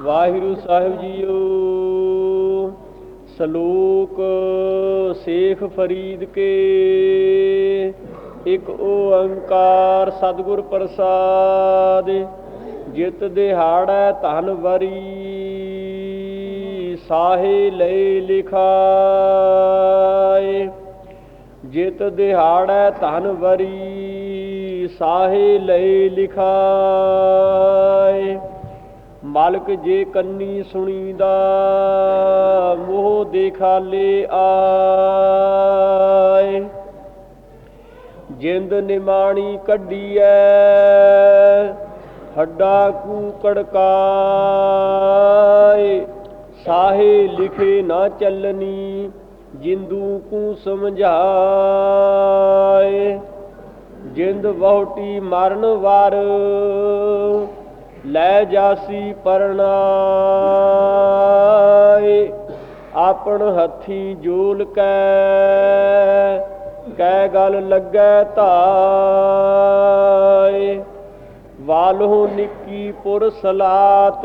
ਵਾਹਿਗੁਰੂ ਸਾਹਿਬ JIO, ਸ਼ਲੋਕ ਸੇਖ ਫਰੀਦ ਕੇ, ਇੱਕ ਓੰਕਾਰ ਸਤਿਗੁਰ ਪ੍ਰਸਾਦ, ਜਿਤ ਦਿਹਾੜੈ ਧਨ ਵਰੀ, ਸਾਹੇ ਲੈ ਲਿਖਾਏ। ਜਿਤ ਦਿਹਾੜੈ ਧਨ ਵਰੀ, ਸਾਹੇ ਲੈ ਲਿਖਾਏ। ਮਾਲਕ ਜੇ ਕੰਨੀ ਸੁਣੀਦਾ, ਮੋਹ ਦੇਖਾਲੇ ਆਏ। ਜਿੰਦ ਨਿਮਾਣੀ ਕੱਢੀ ਕੱਢੀਐ, ਹੱਡਾ ਕੂ ਕੜਕਾਏ। ਸਾਹੇ ਲਿਖੇ ਨਾ ਚੱਲਨੀ, ਜਿੰਦੂ ਕੂ ਸਮਝਾਏ। ਜਿੰਦ ਬਹੁਟੀ ਮਰਨ ਵਾਰ ਲੈ ਜਾਸੀ ਪਰਣਾਏ, ਆਪਣ ਹੱਥੀ ਜੋਲ ਕੈ ਕੈ ਗਲ ਲੱਗੈ ਧਾਏ। ਵਾਲਹੁ ਨਿੱਕੀ ਪੁਰ ਸਲਾਤ,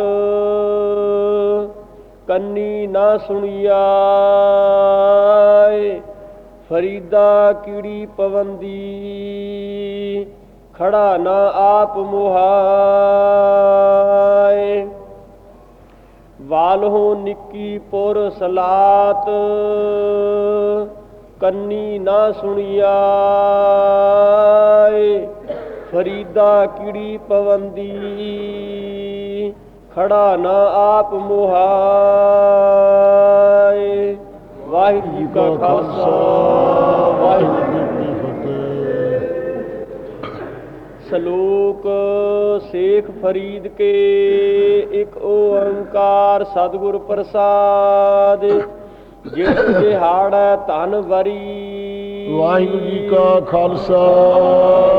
ਕੰਨੀ ਨਾ ਸੁਣੀਆਏ। ਫਰੀਦਾ ਕੀੜੀ ਪਵੰਦੀ ਖੜਾ ਨਾ ਆਪ ਮੁਹਾਏ। ਵਾਲਹੁ ਨਿੱਕੀ ਪੁਰ ਸਲਾਤ, ਕੰਨੀ ਨਾ ਸੁਣੀਆਏ। ਫਰੀਦਾ ਕੀੜੀ ਪਵੰਦੀ, ਖੜਾ ਨਾ ਆਪ ਮੁਹਾਏ। ਵਾਹਿਗੁਰੂ ਜੀ ਕਾ ਖਾਲਸਾ, ਵਾਹਿਗੁਰੂ ਸ਼ਲੋਕ ਸੇਖ ਫਰੀਦ ਕੇ ਇੱਕ ਓੰਕਾਰ ਸਤਿਗੁਰ ਪ੍ਰਸਾਦ ਜਿਤ ਦਿਹਾੜੈ ਧਨ ਵਰੀ। ਵਾਹਿਗੁਰੂ ਜੀ ਕਾ ਖਾਲਸਾ।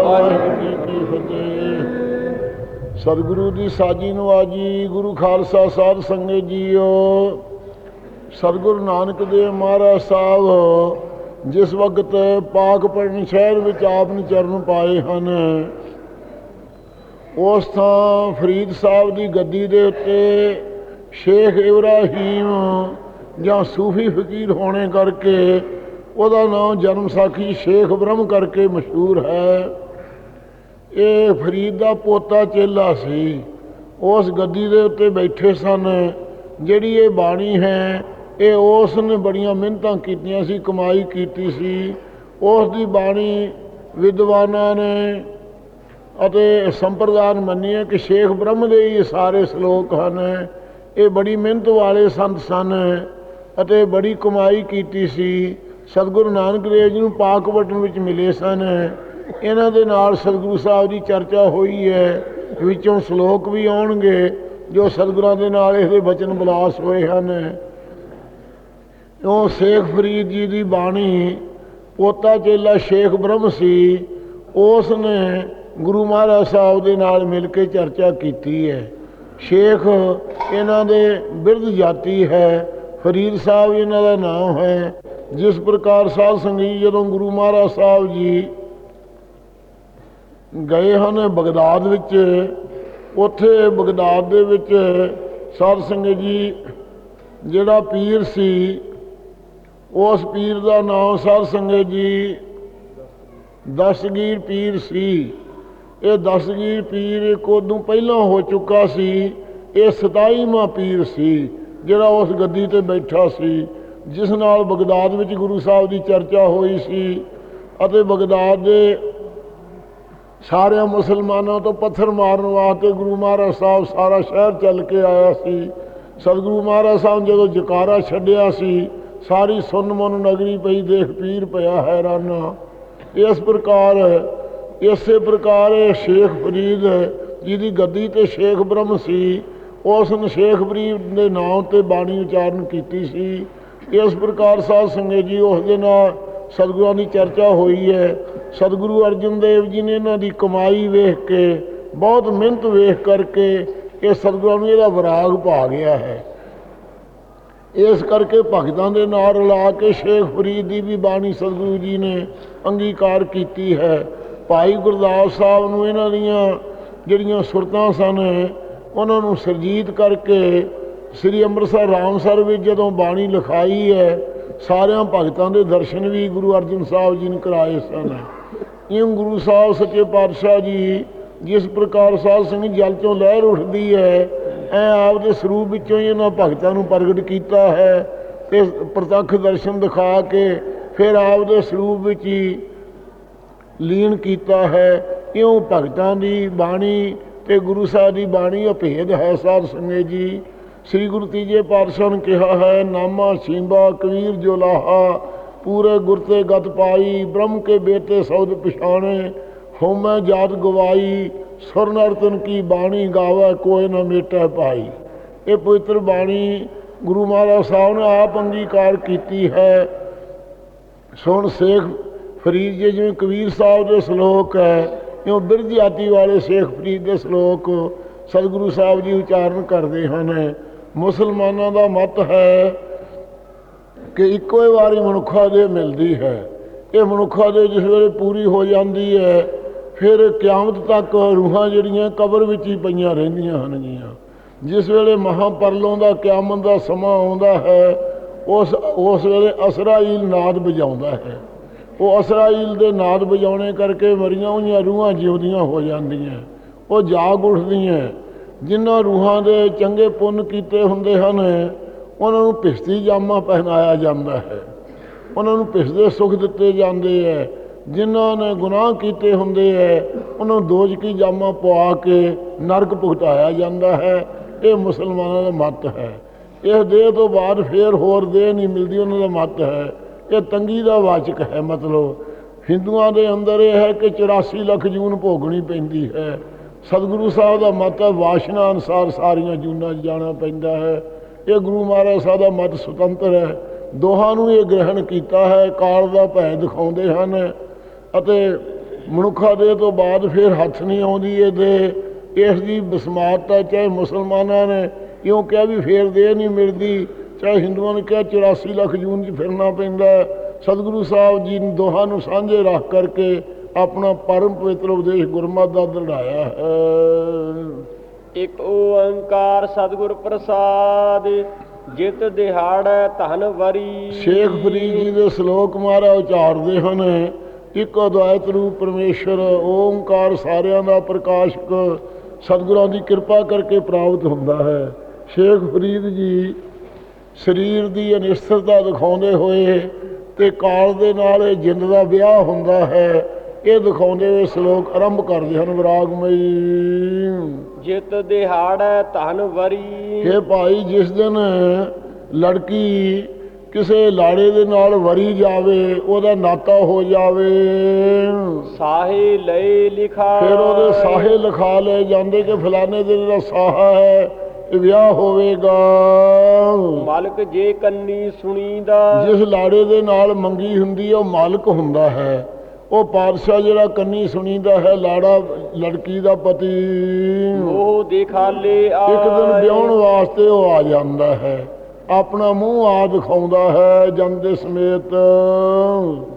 ਵਾਹਿਗੁਰੂ ਜੀ ਕੀ ਫਤਿਹ। ਸਤਿਗੁਰੂ ਦੀ ਸਾਜੀ ਨਵਾਜੀ ਗੁਰੂ ਖਾਲਸਾ ਸਾਧ ਸੰਗਤ ਜੀਓ। ਸਤਿਗੁਰੂ ਨਾਨਕ ਦੇਵ ਮਹਾਰਾਜ ਸਾਹਿਬ ਜਿਸ ਵਕਤ ਪਾਕ ਪੜਨ ਸ਼ਹਿਰ ਵਿੱਚ ਆਪ ਨੇ ਚਰਨ ਪਾਏ ਹਨ ਉਸ ਥਾਂ ਫਰੀਦ ਸਾਹਿਬ ਦੀ ਗੱਦੀ ਦੇ ਉੱਤੇ ਸ਼ੇਖ ਇਬਰਾਹੀਮ ਜਾਂ ਸੂਫੀ ਫਕੀਰ ਹੋਣੇ ਕਰਕੇ ਉਹਦਾ ਨਾਮ ਜਨਮ ਸਾਖੀ ਸ਼ੇਖ ਬ੍ਰਹਮ ਕਰਕੇ ਮਸ਼ਹੂਰ ਹੈ। ਇਹ ਫਰੀਦ ਦਾ ਪੋਤਾ ਚੇਲਾ ਸੀ। ਉਸ ਗੱਦੀ ਦੇ ਉੱਤੇ ਬੈਠੇ ਸਨ। ਜਿਹੜੀ ਇਹ ਬਾਣੀ ਹੈ, ਇਹ ਉਸ ਨੇ ਬੜੀਆਂ ਮਿਹਨਤਾਂ ਕੀਤੀਆਂ ਸੀ, ਕਮਾਈ ਕੀਤੀ ਸੀ। ਉਸ ਦੀ ਬਾਣੀ ਵਿਦਵਾਨਾਂ ਨੇ ਅਤੇ ਸੰਪਰਦਾਨ ਮੰਨੀਏ ਕਿ ਸ਼ੇਖ ਬ੍ਰਹਮ ਦੇ ਹੀ ਇਹ ਸਾਰੇ ਸ਼ਲੋਕ ਹਨ। ਇਹ ਬੜੀ ਮਿਹਨਤ ਵਾਲੇ ਸੰਤ ਸਨ ਅਤੇ ਬੜੀ ਕਮਾਈ ਕੀਤੀ ਸੀ। ਸਤਿਗੁਰੂ ਨਾਨਕ ਦੇਵ ਜੀ ਨੂੰ ਪਾਕ ਵਟਨ ਵਿੱਚ ਮਿਲੇ ਸਨ। ਇਹਨਾਂ ਦੇ ਨਾਲ ਸਤਿਗੁਰੂ ਸਾਹਿਬ ਦੀ ਚਰਚਾ ਹੋਈ ਹੈ। ਵਿੱਚੋਂ ਸ਼ਲੋਕ ਵੀ ਆਉਣਗੇ, ਜੋ ਸਤਿਗੁਰਾਂ ਦੇ ਨਾਲ ਇਹਦੇ ਬਚਨ ਬਲਾਸ ਹੋਏ ਹਨ। ਉਹ ਸ਼ੇਖ ਫਰੀਦ ਜੀ ਦੀ ਬਾਣੀ, ਪੋਤਾ ਚੇਲਾ ਸ਼ੇਖ ਬ੍ਰਹਮ ਸੀ, ਉਸ ਨੇ ਗੁਰੂ ਮਹਾਰਾਜ ਸਾਹਿਬ ਦੇ ਨਾਲ ਮਿਲ ਕੇ ਚਰਚਾ ਕੀਤੀ ਹੈ। ਸ਼ੇਖ ਇਹਨਾਂ ਦੇ ਬਿਰਧ ਜਾਤੀ ਹੈ। ਫਰੀਦ ਸਾਹਿਬ ਇਹਨਾਂ ਦਾ ਨਾਮ ਹੈ। ਜਿਸ ਪ੍ਰਕਾਰ ਸਾਧ ਸੰਗਤ ਜਦੋਂ ਗੁਰੂ ਮਹਾਰਾਜ ਸਾਹਿਬ ਜੀ ਗਏ ਹਨ ਬਗਦਾਦ ਵਿੱਚ, ਉੱਥੇ ਬਗਦਾਦ ਦੇ ਵਿੱਚ ਸਾਧ ਸੰਗਤ ਜੀ ਜਿਹੜਾ ਪੀਰ ਸੀ, ਉਸ ਪੀਰ ਦਾ ਨਾਮ ਸਾਧ ਸੰਗਤ ਜੀ ਦਸਗੀਰ ਪੀਰ ਸੀ। ਇਹ ਦਸਗੀਰ ਪੀਰ ਇੱਕ ਉਦੋਂ ਪਹਿਲਾਂ ਹੋ ਚੁੱਕਾ ਸੀ, ਇਹ 27ਵਾਂ ਪੀਰ ਸੀ, ਜਿਹੜਾ ਉਸ ਗੱਦੀ ਤੇ ਬੈਠਾ ਸੀ, ਜਿਸ ਨਾਲ ਬਗਦਾਦ ਵਿੱਚ ਗੁਰੂ ਸਾਹਿਬ ਦੀ ਚਰਚਾ ਹੋਈ ਸੀ ਅਤੇ ਬਗਦਾਦ ਦੇ ਸਾਰਿਆਂ ਮੁਸਲਮਾਨਾਂ ਤੋਂ ਪੱਥਰ ਮਾਰਨ ਵਾਸਤੇ ਗੁਰੂ ਮਹਾਰਾਜ ਸਾਹਿਬ ਸਾਰਾ ਸ਼ਹਿਰ ਚੱਲ ਕੇ ਆਇਆ ਸੀ। ਸਤਿਗੁਰੂ ਮਹਾਰਾਜ ਸਾਹਿਬ ਜਦੋਂ ਜਕਾਰਾ ਛੱਡਿਆ ਸੀ, ਸਾਰੀ ਸੁੰਨ ਮਨ ਨਗਰੀ ਪਈ, ਦੇਖ ਪੀਰ ਪਿਆ ਹੈਰਾਨਾ। ਇਸ ਪ੍ਰਕਾਰ ਇਸੇ ਪ੍ਰਕਾਰ ਇਹ ਸ਼ੇਖ ਫਰੀਦ ਜਿਹਦੀ ਗੱਦੀ ਤੇ ਸ਼ੇਖ ਬ੍ਰਹਮ ਸੀ ਉਸ ਨੇ ਸ਼ੇਖ ਫਰੀਦ ਦੇ ਨਾਮ ਤੇ ਬਾਣੀ ਉਚਾਰਨ ਕੀਤੀ ਸੀ ਇਸ ਪ੍ਰਕਾਰ ਸਾਧ ਸੰਗਤ ਜੀ, ਉਸ ਦੇ ਨਾਲ ਸਤਿਗੁਰਾਂ ਦੀ ਚਰਚਾ ਹੋਈ ਹੈ। ਸਤਿਗੁਰੂ ਅਰਜਨ ਦੇਵ ਜੀ ਨੇ ਇਹਨਾਂ ਦੀ ਕਮਾਈ ਵੇਖ ਕੇ, ਬਹੁਤ ਮਿਹਨਤ ਵੇਖ ਕਰਕੇ ਇਹ ਸਤਿਗੁਰਾਂ ਨੂੰ ਇਹਦਾ ਵਿਰਾਗ ਪਾ ਗਿਆ ਹੈ। ਇਸ ਕਰਕੇ ਭਗਤਾਂ ਦੇ ਨਾਲ ਰਲਾ ਕੇ ਸ਼ੇਖ ਫਰੀਦ ਦੀ ਵੀ ਬਾਣੀ ਸਤਿਗੁਰੂ ਜੀ ਨੇ ਅੰਗੀਕਾਰ ਕੀਤੀ ਹੈ। ਭਾਈ ਗੁਰਦਾਸ ਸਾਹਿਬ ਨੂੰ ਇਹਨਾਂ ਦੀਆਂ ਜਿਹੜੀਆਂ ਸੁਰਤਾਂ ਸਨ, ਉਹਨਾਂ ਨੂੰ ਸਰਜੀਤ ਕਰਕੇ ਸ੍ਰੀ ਅੰਮ੍ਰਿਤਸਰ ਰਾਮਸਰ ਵਿੱਚ ਜਦੋਂ ਬਾਣੀ ਲਿਖਾਈ ਹੈ, ਸਾਰਿਆਂ ਭਗਤਾਂ ਦੇ ਦਰਸ਼ਨ ਵੀ ਗੁਰੂ ਅਰਜਨ ਸਾਹਿਬ ਜੀ ਨੇ ਕਰਾਏ ਸਨ। ਇਉਂ ਗੁਰੂ ਸਾਹਿਬ ਸੱਚੇ ਪਾਤਸ਼ਾਹ ਜੀ, ਜਿਸ ਪ੍ਰਕਾਰ ਸਾਧ ਸੰਗਤ ਜਲ ਚੋਂ ਲਹਿਰ ਉੱਠਦੀ ਹੈ, ਐ ਆਪ ਦੇ ਸਰੂਪ ਵਿੱਚੋਂ ਹੀ ਇਹਨਾਂ ਭਗਤਾਂ ਨੂੰ ਪ੍ਰਗਟ ਕੀਤਾ ਹੈ ਤੇ ਪ੍ਰਤੱਖ ਦਰਸ਼ਨ ਦਿਖਾ ਕੇ ਫਿਰ ਆਪ ਦੇ ਸਰੂਪ ਵਿੱਚ ਹੀ ਲੀਨ ਕੀਤਾ ਹੈ, ਇਉਂ ਭਗਤਾਂ ਦੀ ਬਾਣੀ ਤੇ ਗੁਰੂ ਸਾਹਿਬ ਦੀ ਬਾਣੀ ਅਭੇਦ ਹੈ ਸਾਧ ਸੰਗਤ ਜੀ। ਸ੍ਰੀ ਗੁਰੂ ਤੀਜੇ ਪਾਤਸ਼ਾਹ ਨੇ ਕਿਹਾ ਹੈ, ਨਾਮਾ ਸੀਂਬਾ ਕਬੀਰ ਜੋਲਾਹਾ ਪੂਰੇ ਗੁਰ ਤੇ ਗਤ ਪਾਈ, ਬ੍ਰਹਮ ਕੇ ਬੇਟੇ ਸੌਦ ਪਛਾਣੇ, ਹਉਮੈ ਜਾਤ ਗਵਾਈ ਸੁਰ ਨਰਤਨ ਕੀ ਬਾਣੀ ਗਾਵੇ ਕੋਈ ਨਾ ਮੇਟੈ ਪਾਈ। ਇਹ ਪਵਿੱਤਰ ਬਾਣੀ ਗੁਰੂ ਮਹਾਰਾਜ ਸਾਹਿਬ ਨੇ ਆਪ ਅੰਗੀਕਾਰ ਕੀਤੀ ਹੈ। ਸੁਣ ਸੇਖ ਫਰੀਦ ਜੀ, ਜਿਵੇਂ ਕਬੀਰ ਸਾਹਿਬ ਦੇ ਸ਼ਲੋਕ ਹੈ, ਇਉਂ ਬਿਰਧ ਜਾਤੀ ਵਾਲੇ ਸੇਖ ਫਰੀਦ ਦੇ ਸ਼ਲੋਕ ਸਤਿਗੁਰੂ ਸਾਹਿਬ ਜੀ ਉਚਾਰਨ ਕਰਦੇ ਹਨ। ਮੁਸਲਮਾਨਾਂ ਦਾ ਮਤ ਹੈ ਕਿ ਇੱਕੋ ਹੀ ਵਾਰੀ ਮਨੁੱਖਾਂ ਦੇ ਮਿਲਦੀ ਹੈ। ਇਹ ਮਨੁੱਖਾਂ ਦੇ ਜਿਸ ਵੇਲੇ ਪੂਰੀ ਹੋ ਜਾਂਦੀ ਹੈ, ਫਿਰ ਕਿਆਮਤ ਤੱਕ ਰੂਹਾਂ ਜਿਹੜੀਆਂ ਕਬਰ ਵਿੱਚ ਹੀ ਪਈਆਂ ਰਹਿੰਦੀਆਂ ਹਨ ਜੀਆਂ ਜਿਸ ਵੇਲੇ ਮਹਾਪਰਲੋਂ ਦਾ ਕਿਆਮਤ ਦਾ ਸਮਾਂ ਆਉਂਦਾ ਹੈ, ਉਸ ਉਸ ਵੇਲੇ ਅਸਰਾਈਲ ਨਾਦ ਵਜਾਉਂਦਾ ਹੈ। ਉਹ ਅਸਰਾਈਲ ਦੇ ਨਾਦ ਵਜਾਉਣੇ ਕਰਕੇ ਮਰੀਆਂ ਹੋਈਆਂ ਰੂਹਾਂ ਜਿਉਂਦੀਆਂ ਹੋ ਜਾਂਦੀਆਂ। ਉਹ ਜਾਗ ਉੱਠਦੀਆਂ। ਜਿਨ੍ਹਾਂ ਰੂਹਾਂ ਦੇ ਚੰਗੇ ਪੁੰਨ ਕੀਤੇ ਹੁੰਦੇ ਹਨ, ਉਹਨਾਂ ਨੂੰ ਭਿਸਤੀ ਜਾਮਾ ਪਹਿਨਾਇਆ ਜਾਂਦਾ ਹੈ। ਉਹਨਾਂ ਨੂੰ ਭਿਸਦੇ ਸੁੱਖ ਦਿੱਤੇ ਜਾਂਦੇ ਹੈ। ਜਿਨ੍ਹਾਂ ਨੇ ਗੁਨਾਹ ਕੀਤੇ ਹੁੰਦੇ ਹੈ, ਉਹਨਾਂ ਨੂੰ ਦੋਜਕੀ ਜਾਮਾ ਪਵਾ ਕੇ ਨਰਕ ਭੁਗਤਾਇਆ ਜਾਂਦਾ ਹੈ। ਇਹ ਮੁਸਲਮਾਨਾਂ ਦਾ ਮਤ ਹੈ। ਇਹ ਦੇਹ ਤੋਂ ਬਾਅਦ ਫੇਰ ਹੋਰ ਦੇਹ ਨਹੀਂ ਮਿਲਦੀ ਉਹਨਾਂ ਦਾ ਮਤ ਹੈ। ਇਹ ਤੰਗੀ ਦਾ ਵਾਚਕ ਹੈ ਮਤਲਬ। ਹਿੰਦੂਆਂ ਦੇ ਅੰਦਰ ਇਹ ਹੈ ਕਿ 84 ਲੱਖ ਜੂਨ ਭੋਗਣੀ ਪੈਂਦੀ ਹੈ। ਸਤਿਗੁਰੂ ਸਾਹਿਬ ਦਾ ਮਤ ਹੈ, ਵਾਸ਼ਨਾ ਅਨਸਾਰ ਸਾਰੀਆਂ ਜੂਨਾਂ 'ਚ ਜਾਣਾ ਪੈਂਦਾ ਹੈ। ਇਹ ਗੁਰੂ ਮਹਾਰਾਜ ਸਾਹਿਬ ਦਾ ਮਤ ਸੁਤੰਤਰ ਹੈ। ਦੋਹਾਂ ਨੂੰ ਇਹ ਗ੍ਰਹਿਣ ਕੀਤਾ ਹੈ, ਕਾਲ ਦਾ ਭੈ ਦਿਖਾਉਂਦੇ ਹਨ ਅਤੇ ਮਨੁੱਖਾ ਦੇ ਤੋਂ ਬਾਅਦ ਫਿਰ ਹੱਥ ਨਹੀਂ ਆਉਂਦੀ ਇਹ ਦੇ ਇਸ ਦੀ ਬਸਮਾਤ ਬਸਮਾਰਤਾ ਚਾਹੇ ਮੁਸਲਮਾਨਾਂ ਨੇ ਕਿਉਂ ਕਿਹਾ ਵੀ ਫੇਰ ਦੇ ਨਹੀਂ ਮਿਲਦੀ। ਚਾਹੇ ਹਿੰਦੂਆਂ ਨੇ ਕਿਹਾ 84 ਲੱਖ ਜੂਨ 'ਚ ਫਿਰਨਾ ਪੈਂਦਾ। ਸਤਿਗੁਰੂ ਸਾਹਿਬ ਜੀ ਨੇ ਦੋਹਾਂ ਨੂੰ ਸਾਂਝੇ ਰੱਖ ਕਰਕੇ ਆਪਣਾ ਪਰਮ ਪਵਿੱਤਰ ਉਪਦੇਸ਼ ਗੁਰਮਤਿ ਦਾ ਦ੍ਰਿੜਾਇਆ ਹੈ ਇਕ ਓੰਕਾਰ ਸਤਿਗੁਰ ਪ੍ਰਸਾਦ ਜਿਤ ਦਿਹਾੜੈ ਧਨ ਵਰੀ ਸ਼ੇਖ ਫਰੀਦ ਜੀ ਦੇ ਸ਼ਲੋਕ ਮਾਰਾ ਉਚਾਰਦੇ ਹਨ ਇੱਕ ਅਦਵੈਤ ਰੂਪ ਪਰਮੇਸ਼ਰ ਓੰਕਾਰ ਸਾਰਿਆਂ ਦਾ ਪ੍ਰਕਾਸ਼ਕ ਸਤਿਗੁਰਾਂ ਦੀ ਕਿਰਪਾ ਕਰਕੇ ਪ੍ਰਾਪਤ ਹੁੰਦਾ ਹੈ ਸ਼ੇਖ ਫਰੀਦ ਜੀ ਸਰੀਰ ਦੀ ਅਨਿਸ਼ਚਿਤਤਾ ਦਿਖਾਉਂਦੇ ਹੋਏ ਤੇ ਕਾਲ ਦੇ ਨਾਲ ਇਹ ਜਿੰਦ ਦਾ ਵਿਆਹ ਹੁੰਦਾ ਹੈ ਇਹ ਦਿਖਾਉਂਦੇ ਹੋਏ ਸ਼ਲੋਕ ਆਰੰਭ ਕਰਦੇ ਹਨ ਵਿਰਾਗਮਈ। ਜਿਤ ਦਿਹਾੜੈ ਧਨ ਵਰੀ। ਇਹ ਭਾਈ ਜਿਸ ਦਿਨ ਲੜਕੀ ਕਿਸੇ ਲਾੜੇ ਦੇ ਨਾਲ ਵਰੀ ਜਾਵੇ ਉਹਦਾ ਨਾਤਾ ਹੋ ਜਾਵੇ। ਸਾਹੇ ਲਈ ਲਿਖਾ। ਫਿਰ ਉਹਦੇ ਸਾਹੇ ਲਿਖਾ ਲਏ ਜਾਂਦੇ ਕਿ ਫਲਾਣੇ ਦਿਨ ਦਾ ਸਾਹਾ ਹੈ ਵਿਆਹ ਹੋਵੇਗਾ। ਮਾਲਕ ਜੇ ਕੰਨੀ ਸੁਣੀਦਾ। ਜਿਸ ਲਾੜੇ ਦੇ ਨਾਲ ਮੰਗੀ ਹੁੰਦੀ ਹੈ ਉਹ ਮਾਲਕ ਹੁੰਦਾ ਹੈ। ਉਹ ਪਾਤਸ਼ਾਹ ਜਿਹੜਾ ਕੰਨੀ ਸੁਣੀਦਾ ਹੈ ਲਾੜਾ ਲੜਕੀ ਦਾ ਪਤੀ। ਉਹ ਦਿਖਾਲੇ ਆ ਇੱਕ ਦਿਨ ਵਿਆਹਣ ਵਾਸਤੇ ਉਹ ਆ ਜਾਂਦਾ ਹੈ। ਆਪਣਾ ਮੂੰਹ ਆ ਦਿਖਾਉਂਦਾ ਹੈ ਜਾਂਦੇ ਸਮੇਤ।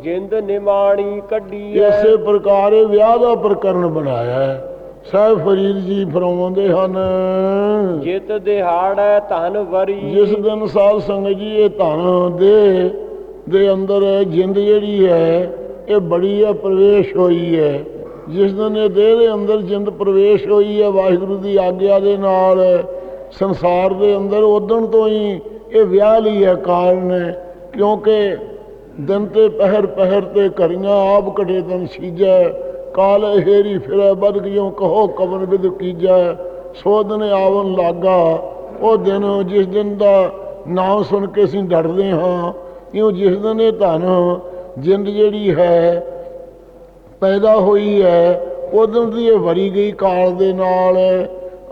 ਜਿੰਦ ਨਿਮਾਣੀ ਕੱਢੀ ਇਸੇ ਪ੍ਰਕਾਰ ਵਿਆਹ ਦਾ ਪ੍ਰਕਰਨ ਬਣਾਇਆ ਹੈ। ਸਾਹਿਬ ਫਰੀਦ ਜੀ ਫਰਮਾਉਂਦੇ ਹਨ। ਜਿਤ ਦਿਹਾੜੈ ਧਨ ਵਰੀ। ਜਿਸ ਦਿਨ ਸਾਧ ਸੰਗਤ ਜੀ ਇਹ ਧਨ ਦੇ ਦੇ ਅੰਦਰ ਜਿੰਦ ਜਿਹੜੀ ਹੈ ਇਹ ਬੜੀ ਹੈ ਪ੍ਰਵੇਸ਼ ਹੋਈ ਹੈ। ਜਿਸ ਦਿਨ ਇਹ ਦੇਹ ਦੇ ਅੰਦਰ ਜਿੰਦ ਪ੍ਰਵੇਸ਼ ਹੋਈ ਹੈ ਵਾਹਿਗੁਰੂ ਦੀ ਆਗਿਆ ਦੇ ਨਾਲ ਸੰਸਾਰ ਦੇ ਅੰਦਰ ਉਦਣ ਤੋਂ ਹੀ ਇਹ ਵਿਆਹ ਲਈ ਹੈ ਕਾਰਨ ਕਿਉਂਕਿ ਦਿਨ ਤੇ ਪਹਿਰ ਪਹਿਰ ਤੇ ਕਰੀਆਂ ਆਪ ਕਟੇ ਤਨ ਸੀਜੈ ਕਾਲ ਹੇਰੀ ਫਿਰੈ ਬਦ ਗਿਓ, ਕਹੋ ਕਵਨ ਵਿਦ ਕੀਜੈ ਸੋ ਦਿਨ ਆਵਨ ਲਾਗਾ। ਉਹ ਦਿਨ, ਜਿਸ ਦਿਨ ਦਾ ਨਾਮ ਸੁਣ ਕੇ ਅਸੀਂ ਡਰਦੇ ਹਾਂ ਕਿਉਂ ਜਿਸ ਦਿਨ ਇਹ ਧਨ ਜਿੰਦ ਜਿਹੜੀ ਹੈ, ਪੈਦਾ ਹੋਈ ਹੈ ਉਦੋਂ ਦੀ ਇਹ ਵਰੀ ਗਈ ਕਾਲ ਦੇ ਨਾਲ।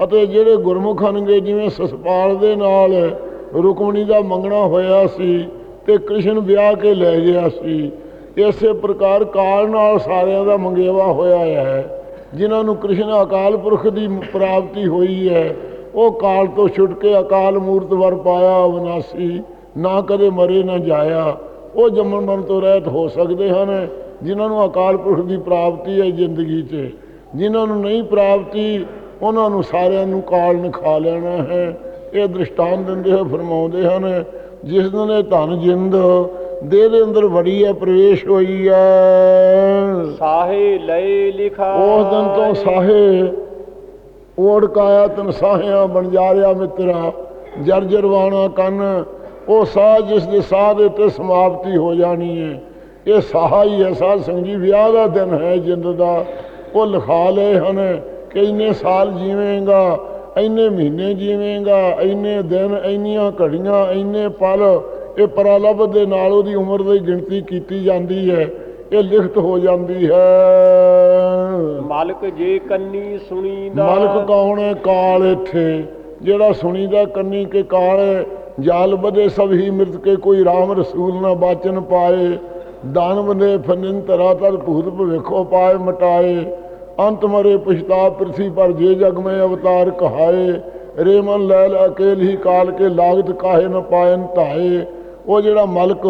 ਅਤੇ ਜਿਹੜੇ ਗੁਰਮੁਖ ਹਨਗੇ ਜਿਵੇਂ ਸਸਪਾਲ ਦੇ ਨਾਲ ਰੁਕਮਣੀ ਦਾ ਮੰਗਣਾ ਹੋਇਆ ਸੀ, ਤੇ ਕ੍ਰਿਸ਼ਨ ਵਿਆਹ ਕੇ ਲੈ ਗਿਆ ਸੀ। ਇਸੇ ਪ੍ਰਕਾਰ ਕਾਲ ਨਾਲ ਸਾਰਿਆਂ ਦਾ ਮੰਗੇਵਾ ਹੋਇਆ ਹੈ। ਜਿਨ੍ਹਾਂ ਨੂੰ ਕ੍ਰਿਸ਼ਨ ਅਕਾਲ ਪੁਰਖ ਦੀ ਪ੍ਰਾਪਤੀ ਹੋਈ ਹੈ, ਉਹ ਕਾਲ ਤੋਂ ਛੁੱਟ ਕੇ ਅਕਾਲ ਮੂਰਤ ਵਰ ਪਾਇਆ ਅਵਨਾਸੀ, ਨਾ ਕਦੇ ਮਰੇ ਨਾ ਜਾਇਆ। ਉਹ ਜੰਮਣ ਮਰਨ ਤੋਂ ਰਹਿਤ ਹੋ ਸਕਦੇ ਹਨ, ਜਿਨ੍ਹਾਂ ਨੂੰ ਅਕਾਲ ਪੁਰਖ ਦੀ ਪ੍ਰਾਪਤੀ ਹੈ ਜ਼ਿੰਦਗੀ 'ਚ। ਜਿਨ੍ਹਾਂ ਨੂੰ ਨਹੀਂ ਪ੍ਰਾਪਤੀ, ਉਹਨਾਂ ਨੂੰ ਸਾਰਿਆਂ ਨੂੰ ਕਾਲ ਨੇ ਖਾ ਲੈਣਾ ਹੈ। ਇਹ ਦ੍ਰਿਸ਼ਟਾਂਤ ਦਿੰਦੇ ਹੋਏ ਫਰਮਾਉਂਦੇ ਹਨ, ਜਿਸ ਦਿਨ ਇਹ ਧਨ ਜਿੰਦ ਦੇਹ ਦੇ ਅੰਦਰ ਵੜੀ ਹੈ ਪ੍ਰਵੇਸ਼ ਹੋਈ ਹੈ ਸਾਹੇ ਲਏ ਲਿਖਾ ਉਸ ਦਿਨ ਤੋਂ ਸਾਹੇ ਓੜ ਕਾਇਆ ਤਨ ਸਾਹਿਆ ਬਣ ਜਾ ਰਿਹਾ ਮਿੱਤਰਾ। ਜਰਜਰ ਵਾਣਾ ਕੰਨ ਉਹ ਸਾਹ ਜਿਸ ਦੇ ਸਾਹ ਦੇ ਉੱਤੇ ਸਮਾਪਤੀ ਹੋ ਜਾਣੀ ਹੈ ਇਹ ਸਾਹਾ ਹੀ ਹੈ ਸਾਧ ਸੰਗ ਵਿਆਹ ਦਾ ਦਿਨ ਹੈ ਜਿੰਦ ਦਾ। ਉਹ ਲਿਖਾ ਲਏ ਹਨ ਕਿ ਇੰਨੇ ਸਾਲ ਜੀਵੇਂਗਾ ਇੰਨੇ ਮਹੀਨੇ ਜੀਵੇਂਗਾ ਇੰਨੇ ਦਿਨ ਇੰਨੀਆਂ ਘੜੀਆਂ ਇੰਨੇ ਪਲ ਇਹ ਪਰਾਲਬ ਦੇ ਨਾਲ ਉਹਦੀ ਉਮਰ ਦੀ ਗਿਣਤੀ ਕੀਤੀ ਜਾਂਦੀ ਹੈ। ਇਹ ਲਿਖਤ ਹੋ ਜਾਂਦੀ ਹੈ। ਮਾਲਕ ਜੇ ਕੰਨੀ ਸੁਣੀ ਦਾ ਮਾਲਕ ਕੌਣ ਹੈ? ਕਾਲ ਇੱਥੇ। ਜਿਹੜਾ ਸੁਣੀਦਾ ਕੰਨੀ ਕੇ ਕਾਲ ਜਾਲ ਬਦੇ ਸਭ ਹੀ ਮਿਰਤ ਕੇ ਕੋਈ RAM ਰਸੂਲ ਨਾ ਬਾਚਨ ਪਾਏ। ਦਾਨਵ ਨੇ ਫਨਿਨ ਤਰਾ ਤਰ ਭੂਤ ਭਵਿਖੋ ਪਾਏ ਮਟਾਏ। ਅੰਤ ਮਰੇ ਪਛਤਾ ਪ੍ਰਿਥੀ ਪਰ ਜੇ ਜਗ ਮੈਂ ਅਵਤਾਰ ਕਹਾਏ। ਰੇ ਮਨ ਲੈਲ ਅਕੇਲ ਹੀ ਕਾਲ ਕੇ ਲਾਗਤ ਕਾਹੇ ਨ ਪਾਇਨ ਧਾਏ। ਉਹ ਜਿਹੜਾ ਮਲਕ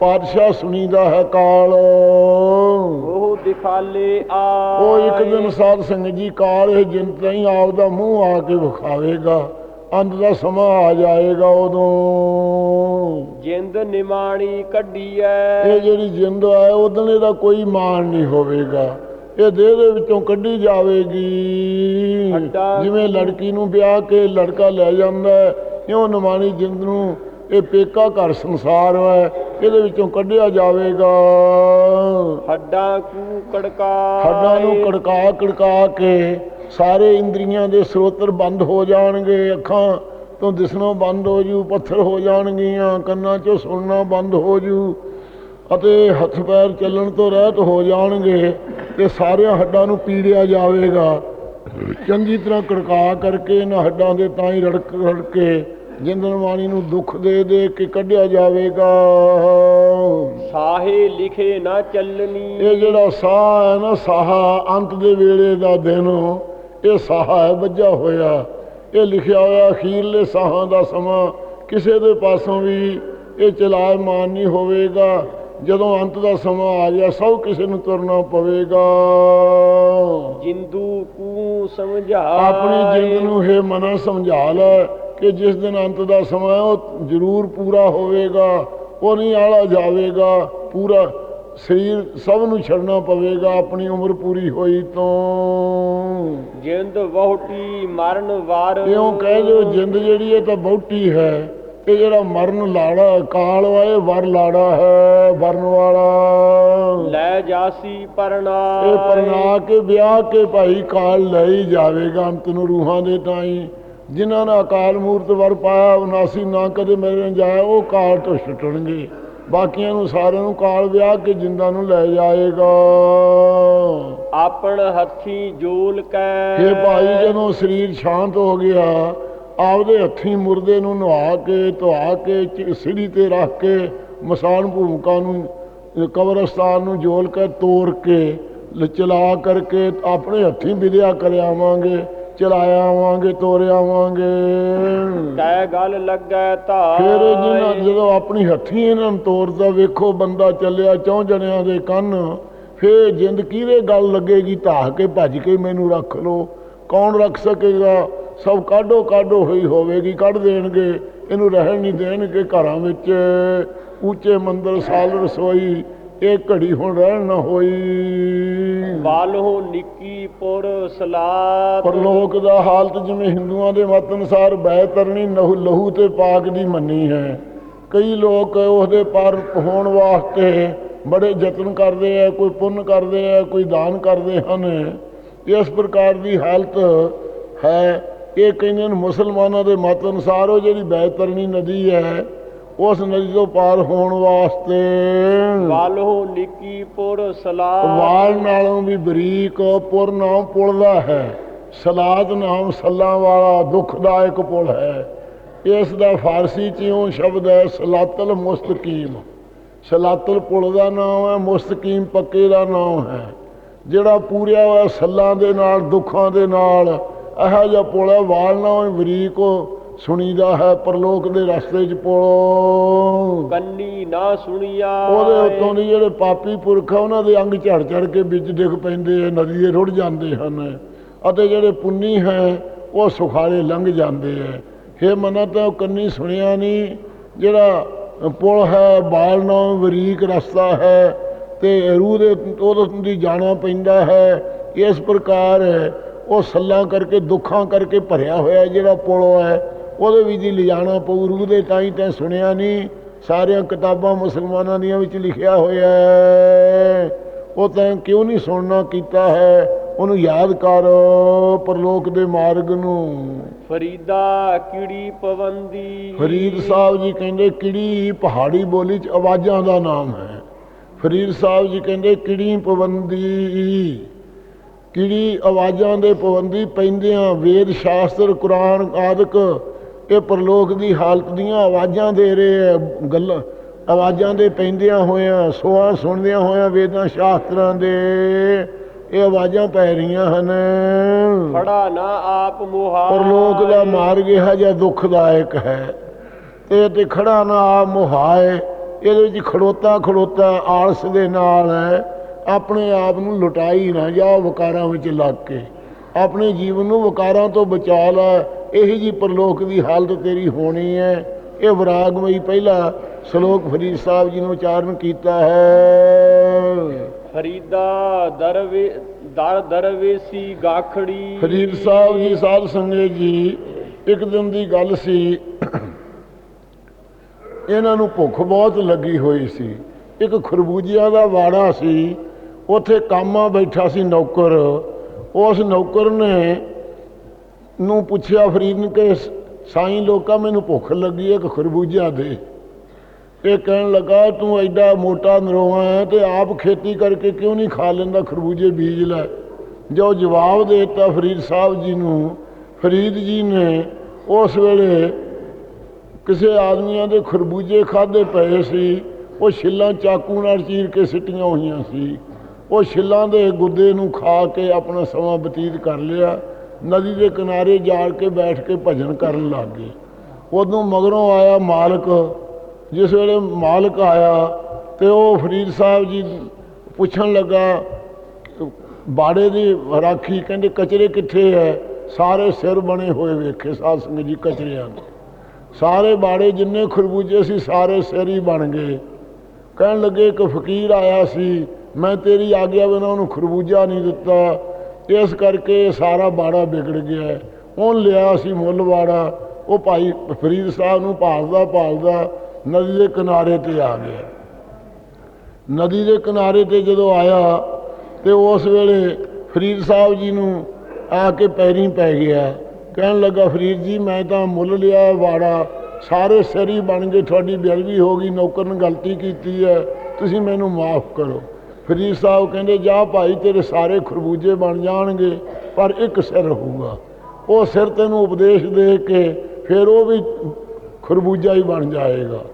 ਪਾਤਸ਼ਾਹ ਸੁਣੀਦਾ ਹੈ ਕਾਲ। ਉਹ ਦਿਖਾਲੇ ਆ ਉਹ ਇੱਕ ਦਿਨ ਸਾਧ ਸੰਗਤ ਜੀ ਕਾਲ ਇਹ ਜਿੰਤ ਨਹੀਂ ਆਪਦਾ ਮੂੰਹ ਆ ਕੇ ਵਿਖਾਵੇਗਾ ਅੰਤ ਦਾ ਸਮਾਂ ਆ ਜਾਏਗਾ ਉਦੋਂ। ਜਿੰਦ ਨਿਮਾਣੀ ਕੱਢੀ ਐ ਇਹ ਜਿਹੜੀ ਜਿੰਦ ਹੈ ਉਦੋਂ ਇਹਦਾ ਕੋਈ ਮਾਣ ਨਹੀਂ ਹੋਵੇਗਾ। ਇਹ ਦੇਹ ਦੇ ਵਿੱਚੋਂ ਕੱਢੀ ਜਾਵੇਗੀ। ਜਿਵੇਂ ਲੜਕੀ ਨੂੰ ਵਿਆਹ ਕੇ ਲੜਕਾ ਲੈ ਜਾਂਦਾ ਹੈ ਇਉਂ ਨਿਮਾਣੀ ਜਿੰਦ ਨੂੰ ਇਹ ਪੇਕਾ ਘਰ ਸੰਸਾਰ ਹੈ ਇਹਦੇ ਵਿੱਚੋਂ ਕੱਢਿਆ ਜਾਵੇਗਾ। ਹੱਡਾਂ ਕੂ ਕੜਕਾ ਹੱਡਾਂ ਨੂੰ ਕੜਕਾ ਕੜਕਾ ਕੇ ਸਾਰੇ ਇੰਦਰੀਆਂ ਦੇ ਸਰੋਤਰ ਬੰਦ ਹੋ ਜਾਣਗੇ ਅੱਖਾਂ ਤੋਂ ਦਿਸਣੋਂ ਬੰਦ ਹੋ ਜੂ ਪੱਥਰ ਹੋ ਜਾਣਗੀਆਂ ਕੰਨਾਂ 'ਚੋਂ ਸੁਣਨਾ ਬੰਦ ਹੋ ਜੂ ਅਤੇ ਹੱਥ ਪੈਰ ਚੱਲਣ ਤੋਂ ਰਹਿਤ ਹੋ ਜਾਣਗੇ ਤੇ ਸਾਰਿਆਂ ਹੱਡਾਂ ਨੂੰ ਪੀੜਿਆ ਜਾਵੇਗਾ। ਚੰਗੀ ਤਰ੍ਹਾਂ ਕੜਕਾ ਕਰਕੇ ਇਹਨਾਂ ਹੱਡਾਂ ਦੇ ਤਾਂ ਹੀ ਰੜਕ ਰੜ ਕੇ ਜਿੰਦਨ ਵਾਣੀ ਨੂੰ ਦੁੱਖ ਦੇ ਦੇ ਕੇ ਕੱਢਿਆ ਜਾਵੇਗਾ। ਸਾਹੇ ਲਿਖੇ ਨਾ ਚੱਲਣੀ ਇਹ ਜਿਹੜਾ ਸਾਹ ਹੈ ਨਾ ਸਾਹ ਅੰਤ ਦੇ ਵੇਲੇ ਦਾ ਦਿਨ ਇਹ ਸਾਹ ਹੈ ਵੱਜਾ ਹੋਇਆ। ਇਹ ਲਿਖਿਆ ਹੋਇਆ ਅਖੀਰਲੇ ਸਾਹਾਂ ਦਾ ਸਮਾਂ ਕਿਸੇ ਦੇ ਪਾਸੋਂ ਵੀ ਇਹ ਚਲਾਇਮਾਨ ਨਹੀਂ ਹੋਵੇਗਾ। ਜਦੋਂ ਅੰਤ ਦਾ ਸਮਾਂ ਆ ਗਿਆ ਸਭ ਕਿਸੇ ਨੂੰ ਤੁਰਨਾ ਪਵੇਗਾ। ਜਿੰਦੂ ਕੂ ਸਮਝਾ ਆਪਣੀ ਜਿੰਦ ਨੂੰ ਇਹ ਮਨਾ ਸਮਝਾ ਲੈ। ਕਿ ਜਿਸ ਦਿਨ ਅੰਤ ਦਾ ਸਮਾਂ ਹੈ, ਉਹ ਜ਼ਰੂਰ ਪੂਰਾ ਹੋਵੇਗਾ ਉਹ ਨਹੀਂ ਆਲਾ ਜਾਵੇਗਾ ਪੂਰਾ ਸਰੀਰ ਸਭ ਨੂੰ ਛੱਡਣਾ ਪਵੇਗਾ ਆਪਣੀ ਉਮਰ ਪੂਰੀ ਹੋਈ ਤੋਂ। ਜਿੰਦ ਵਹੁਟੀ ਮਰਨ ਵਾਰ। ਇਉਂ ਕਹਿ ਦਿਓ ਜਿੰਦ ਜਿਹੜੀ ਹੈ ਤਾਂ ਬਹੁਤੀ ਹੈ ਤੇ ਜਿਹੜਾ ਮਰਨ ਲਾੜਾ ਕਾਲ ਵਾਏ ਵਰ ਲਾੜਾ ਹੈ ਵਰਨ ਵਾਲਾ। ਲੈ ਜਾਸੀ ਪਰਣਾ। ਇਹ ਪਰਨਾ ਕੇ ਵਿਆਹ ਕੇ ਭਾਈ ਕਾਲ ਲੈ ਹੀ ਜਾਵੇਗਾ ਅੰਤ ਨੂੰ ਰੂਹਾਂ ਦੇ ਤਾਈ। ਜਿਨ੍ਹਾਂ ਨੇ ਅਕਾਲ ਮੂਰਤ ਵਰ ਪਾਇਆ ਉਨਾਸੀ ਨਾ ਕਦੇ ਮੇਰੇ ਜਾਇਆ ਉਹ ਕਾਲ ਤੋਂ ਛੁੱਟਣਗੇ। ਬਾਕੀਆਂ ਨੂੰ ਸਾਰਿਆਂ ਨੂੰ ਕਾਲ ਵਿਆਹ ਕੇ ਜਿੰਦਾਂ ਨੂੰ ਲੈ ਜਾਏਗਾ। ਆਪਣ ਹੱਥੀ ਜੋਲ ਕੈ। ਇਹ ਭਾਈ ਜਦੋਂ ਸਰੀਰ ਸ਼ਾਂਤ ਹੋ ਗਿਆ ਆਪਦੇ ਹੱਥੀਂ ਮੁਰਦੇ ਨੂੰ ਨਵਾ ਕੇ ਧਵਾ ਕੇ ਸਿੜੀ ਤੇ ਰੱਖ ਕੇ ਮਸਾਨ ਭੂਮਿਕਾ ਨੂੰ ਕਬਰਸਤਾਨ ਨੂੰ ਜੋਲ ਕੇ ਤੋੜ ਕੇ ਲ- ਚਲਾ ਕਰਕੇ ਆਪਣੇ ਹੱਥੀਂ ਵਿਦਿਆ ਕਰ ਆਵਾਂਗੇ ਚਲਾਇਆ ਆਵਾਂਗੇ ਤੋਰਿਆ ਆਵਾਂਗੇ ਤੈ ਗੱਲ ਲੱਗੈ ਧਾ ਫਿਰ ਜਿਹਨਾਂ ਜਦੋਂ ਆਪਣੀ ਹੱਥੀਂ ਇਹਨਾਂ ਨੂੰ ਤੋਰਦਾ ਵੇਖੋ ਬੰਦਾ ਚੱਲਿਆ ਚੌਂ ਜਣਿਆਂ ਦੇ ਕੰਨ। ਫੇਰ ਜਿੰਦ ਕਿਹਦੇ ਗੱਲ ਲੱਗੇਗੀ? ਧਾਹ ਕੇ ਭੱਜ ਕੇ ਮੈਨੂੰ ਰੱਖ ਲੋ ਕੌਣ ਰੱਖ ਸਕੇਗਾ? ਸਭ ਕਾਢੋ ਕਾਢੋ ਹੋਈ ਹੋਵੇਗੀ ਕੱਢ ਦੇਣਗੇ। ਇਹਨੂੰ ਰਹਿਣ ਨਹੀਂ ਦੇਣਗੇ ਘਰਾਂ ਵਿੱਚ। ਉੱਚੇ ਮੰਦਰ ਸਾਲ ਰਸੋਈ ਇਹ ਘੜੀ ਹੁਣ ਰਹਿਣ ਨਾ ਹੋਈ। ਬਾਲੋ ਨਿੱਕੀ ਪੁਰ ਸਲਾਤ। ਪਰਲੋਕ ਦਾ ਹਾਲਤ ਜਿਵੇਂ ਹਿੰਦੂਆਂ ਦੇ ਮਤ ਅਨੁਸਾਰ ਬੈ ਤਰਨੀ ਲਹੂ ਲਹੂ ਤੇ ਪਾਕ ਦੀ ਮੰਨੀ ਹੈ। ਕਈ ਲੋਕ ਉਹਦੇ ਪਰ ਹੋਣ ਵਾਸਤੇ ਬੜੇ ਯਤਨ ਕਰਦੇ ਆ ਕੋਈ ਪੁੰਨ ਕਰਦੇ ਆ ਕੋਈ ਦਾਨ ਕਰਦੇ ਹਨ। ਇਸ ਪ੍ਰਕਾਰ ਦੀ ਹਾਲਤ ਹੈ। ਇਹ ਕਹਿੰਦੇ ਨੇ ਮੁਸਲਮਾਨਾਂ ਦੇ ਮਤ ਅਨੁਸਾਰ ਉਹ ਜਿਹੜੀ ਬੈਤਰਨੀ ਨਦੀ ਹੈ ਉਸ ਨਦੀ ਤੋਂ ਪਾਰ ਹੋਣ ਵਾਸਤੇ। ਬਾਲੋ ਨਿੱਕੀ ਪੁਰ ਸਲਾਤ ਵਾਲ ਨਾਲੋਂ ਵੀ ਬਰੀਕ ਪੁਰ ਨਾਮ ਪੁਲ ਦਾ ਹੈ। ਸਲਾਦ ਨਾਮ ਸੱਲਾਂ ਵਾਲਾ ਦੁਖਦਾਇਕ ਪੁਲ ਹੈ। ਇਸ ਦਾ ਫਾਰਸੀ ਚ ਇਉਂ ਸ਼ਬਦ ਹੈ ਸਲਾਤਲ ਮੁਸਤਕੀਮ। ਸਲਾਤਲ ਪੁਲ ਦਾ ਨਾਮ ਹੈ ਮੁਸਤਕੀਮ ਪੱਕੇ ਦਾ ਨਾਮ ਹੈ। ਜਿਹੜਾ ਪੂਰਿਆ ਹੋਇਆ ਸੱਲਾਂ ਦੇ ਨਾਲ ਦੁੱਖਾਂ ਦੇ ਨਾਲ ਇਹੋ ਜਿਹਾ ਪੁਲ ਹੈ ਵਾਲ ਨਾਲੋਂ ਵੀ ਬਰੀਕ ਉਹ ਸੁਣੀਦਾ ਹੈ ਪਰਲੋਕ ਦੇ ਰਸਤੇ 'ਚ ਪੁਲ। ਕੰਨੀ ਨਾ ਸੁਣੀਆ। ਉਹਦੇ ਉੱਤੋਂ ਦੀ ਜਿਹੜੇ ਪਾਪੀ ਪੁਰਖ ਆ ਉਹਨਾਂ ਦੇ ਅੰਗ ਝੜ ਝੜ ਕੇ ਵਿੱਚ ਡਿੱਗ ਪੈਂਦੇ ਆ ਨਦੀ ਦੇ ਰੁੜ ਜਾਂਦੇ ਹਨ। ਅਤੇ ਜਿਹੜੇ ਪੁੰਨੀ ਹੈ ਉਹ ਸੁਖਾਲੇ ਲੰਘ ਜਾਂਦੇ ਹੈ ਹੇ ਮਨਾ ਤਾਂ ਕੰਨੀ ਸੁਣਿਆ ਨਹੀਂ। ਜਿਹੜਾ ਪੁਲ ਹੈ ਬਾਲ ਨਾਮ ਵਰੀਕ ਰਸਤਾ ਹੈ ਤੇ ਰੂਹ ਦੇ ਉਹਦੇ ਦੀ ਜਾਣਾ ਪੈਂਦਾ ਹੈ ਇਸ ਪ੍ਰਕਾਰ ਉਹ ਸੱਲਾਂ ਕਰਕੇ ਦੁੱਖਾਂ ਕਰਕੇ ਭਰਿਆ ਹੋਇਆ ਜਿਹੜਾ ਪੁਲ ਹੈ ਉਹਦੇ ਵਿੱਚ ਹੀ ਲਿਜਾਣਾ ਪਊ ਰੂਹ ਦੇ ਤਾਂ ਹੀ ਤੈਂ ਸੁਣਿਆ ਨਹੀਂ। ਸਾਰੀਆਂ ਕਿਤਾਬਾਂ ਮੁਸਲਮਾਨਾਂ ਦੀਆਂ ਵਿੱਚ ਲਿਖਿਆ ਹੋਇਆ ਹੈ। ਉਹ ਤੈਂ ਕਿਉਂ ਨਹੀਂ ਸੁਣਨਾ ਕੀਤਾ ਹੈ? ਉਹਨੂੰ ਯਾਦ ਕਰ ਪਰਲੋਕ ਦੇ ਮਾਰਗ ਨੂੰ। ਫਰੀਦਾ ਕਿੜੀ ਪਵੰਦੀ। ਫਰੀਦ ਸਾਹਿਬ ਜੀ ਕਹਿੰਦੇ ਕਿੜੀ ਪਹਾੜੀ ਬੋਲੀ ਚ ਆਵਾਜ਼ਾਂ ਦਾ ਨਾਮ ਹੈ। ਫਰੀਦ ਸਾਹਿਬ ਜੀ ਕਹਿੰਦੇ ਕਿੜੀ ਪਵੰਦੀ। ਕਿੜੀ ਆਵਾਜ਼ਾਂ ਦੇ ਪਵੰਦੀ ਪੈਂਦਿਆਂ ਵੇਦ ਸ਼ਾਸਤਰ ਕੁਰਾਨ ਆਦਿਕ ਇਹ ਪਰਲੋਕ ਦੀ ਹਾਲਤ ਦੀਆਂ ਆਵਾਜ਼ਾਂ ਦੇ ਰਹੇ ਗੱਲਾਂ ਆਵਾਜ਼ਾਂ ਦੇ ਪੈਂਦਿਆਂ ਹੋਇਆਂ ਸੋਹਾਂ ਸੁਣਦਿਆਂ ਹੋਇਆਂ ਵੇਦਾਂ ਸ਼ਾਸਤਰਾਂ ਦੇ ਇਹ ਆਵਾਜ਼ਾਂ ਪੈ ਰਹੀਆਂ ਹਨ। ਖੜਾ ਨਾ ਆਪ ਮੁਹਾ ਪਰਲੋਕ ਦਾ ਮਾਰਗ ਇਹ ਜਿਹਾ ਦੁਖਦਾਇਕ ਹੈ। ਤੇ ਤੇ ਖੜਾ ਨਾ ਆ ਮੁਹਾਏ ਇਹਦੇ ਵਿੱਚ ਖੜੋਤਾ ਖੜੋਤਾ ਆਲਸ ਦੇ ਨਾਲ ਹੈ। ਆਪਣੇ ਆਪ ਨੂੰ ਲੁਟਾਈ ਨਾ ਜਾ ਵਿਕਾਰਾਂ ਵਿੱਚ ਲੱਗ ਕੇ। ਆਪਣੇ ਜੀਵਨ ਨੂੰ ਵਿਕਾਰਾਂ ਤੋਂ ਬਚਾ ਲੈ ਇਹੀ ਜੀ ਪਰਲੋਕ ਦੀ ਹਾਲਤ ਤੇਰੀ ਹੋਣੀ ਹੈ। ਇਹ ਵਿਰਾਗਮਈ ਪਹਿਲਾ ਸ਼ਲੋਕ ਫਰੀਦ ਸਾਹਿਬ ਜੀ ਨੇ ਉਚਾਰਨ ਕੀਤਾ ਹੈ। ਫਰੀਦਾ ਦਰਵੇ ਦਰ ਦਰਵੇਸੀ ਗਾਖੜੀ। ਫਰੀਦ ਸਾਹਿਬ ਜੀ ਸਾਧ ਸੰਗਤ ਜੀ ਇੱਕ ਦਿਨ ਦੀ ਗੱਲ ਸੀ। ਇਹਨਾਂ ਨੂੰ ਭੁੱਖ ਬਹੁਤ ਲੱਗੀ ਹੋਈ ਸੀ। ਇੱਕ ਖਰਬੂਜਿਆਂ ਦਾ ਵਾੜਾ ਸੀ। ਉੱਥੇ ਕਾਮਾ ਬੈਠਾ ਸੀ ਨੌਕਰ। ਉਸ ਨੌਕਰ ਨੇ ਨੂੰ ਪੁੱਛਿਆ ਫਰੀਦ ਨੇ ਕਿ ਸਾਈਂ ਲੋਕਾਂ ਮੈਨੂੰ ਭੁੱਖ ਲੱਗੀ ਹੈ ਇੱਕ ਖਰਬੂਜਾ ਦੇ। ਇਹ ਕਹਿਣ ਲੱਗਾ, ਤੂੰ ਐਡਾ ਮੋਟਾ ਨਰੋਆ ਹੈ ਤੇ ਆਪ ਖੇਤੀ ਕਰਕੇ ਕਿਉਂ ਨਹੀਂ ਖਾ ਲੈਂਦਾ ਖਰਬੂਜੇ ਬੀਜ ਲੈ? ਜੋ ਜਵਾਬ ਦੇ ਦਿੱਤਾ ਫਰੀਦ ਸਾਹਿਬ ਜੀ ਨੂੰ, ਫਰੀਦ ਜੀ ਨੇ ਉਸ ਵੇਲੇ ਕਿਸੇ ਆਦਮੀਆਂ ਦੇ ਖਰਬੂਜੇ ਖਾਦੇ ਪਏ ਸੀ। ਉਹ ਛਿੱਲਾਂ ਚਾਕੂ ਨਾਲ ਚੀਰ ਕੇ ਸਿੱਟੀਆਂ ਹੋਈਆਂ ਸੀ। ਉਹ ਛਿੱਲਾਂ ਦੇ ਗੁੱਦੇ ਨੂੰ ਖਾ ਕੇ ਆਪਣਾ ਸਮਾਂ ਬਤੀਤ ਕਰ ਲਿਆ। ਨਦੀ ਦੇ ਕਿਨਾਰੇ ਜਾ ਕੇ ਬੈਠ ਕੇ ਭਜਨ ਕਰਨ ਲੱਗ ਗਏ। ਉਦੋਂ ਮਗਰੋਂ ਆਇਆ ਮਾਲਕ। ਜਿਸ ਵੇਲੇ ਮਾਲਕ ਆਇਆ ਤੇ ਉਹ ਫਰੀਦ ਸਾਹਿਬ ਜੀ ਪੁੱਛਣ ਲੱਗਾ, ਬਾੜੇ ਦੀ ਰਾਖੀ ਕਹਿੰਦੇ ਕਚਰੇ ਕਿੱਥੇ ਹੈ ਸਾਰੇ ਸਿਰ ਬਣੇ ਹੋਏ ਵੇਖੇ ਸਾਧ ਸੰਗਤ ਜੀ ਕਚਰਿਆਂ ਦੇ। ਸਾਰੇ ਬਾੜੇ ਜਿੰਨੇ ਖਰਬੂਜੇ ਸੀ, ਸਾਰੇ ਸਿਰ ਹੀ ਬਣ ਗਏ। ਕਹਿਣ ਲੱਗੇ, ਇੱਕ ਫਕੀਰ ਆਇਆ ਸੀ, ਮੈਂ ਤੇਰੀ ਆਗਿਆ ਬਿਨਾਂ ਉਹਨੂੰ ਖਰਬੂਜਾ ਨਹੀਂ ਦਿੱਤਾ। ਇਸ ਕਰਕੇ ਸਾਰਾ ਬਾੜਾ ਵਿਗੜ ਗਿਆ ਹੈ। ਉਹਨ ਲਿਆ ਸੀ ਮੁੱਲ ਬਾੜਾ, ਉਹ ਭਾਈ ਫਰੀਦ ਸਾਹਿਬ ਨੂੰ ਭਾਲਦਾ ਭਾਲਦਾ ਨਦੀ ਦੇ ਕਿਨਾਰੇ ਤੇ ਆ ਗਿਆ। ਨਦੀ ਦੇ ਕਿਨਾਰੇ ਤੇ ਜਦੋਂ ਆਇਆ ਤੇ ਉਸ ਵੇਲੇ ਫਰੀਦ ਸਾਹਿਬ ਜੀ ਨੂੰ ਆ ਕੇ ਪੈਰੀਂ ਪੈ ਗਿਆ। ਕਹਿਣ ਲੱਗਾ, ਫਰੀਦ ਜੀ, ਮੈਂ ਤਾਂ ਮੁੱਲ ਲਿਆ ਵਾੜਾ ਸਾਰੇ ਸਰੀ ਬਣ ਗਏ, ਤੁਹਾਡੀ ਬੇਅਦਬੀ ਹੋ ਗਈ, ਨੌਕਰ ਨੇ ਗਲਤੀ ਕੀਤੀ ਹੈ, ਤੁਸੀਂ ਮੈਨੂੰ ਮਾਫ ਕਰੋ। ਫਰੀਦ ਸਾਹਿਬ ਕਹਿੰਦੇ, ਜਾ ਭਾਈ, ਤੇਰੇ ਸਾਰੇ ਖਰਬੂਜੇ ਬਣ ਜਾਣਗੇ, ਪਰ ਇੱਕ ਸਿਰ ਰਹੂਗਾ। ਉਹ ਸਿਰ ਤੈਨੂੰ ਉਪਦੇਸ਼ ਦੇ ਕੇ ਫਿਰ ਉਹ ਵੀ ਖਰਬੂਜਾ ਹੀ ਬਣ ਜਾਏਗਾ।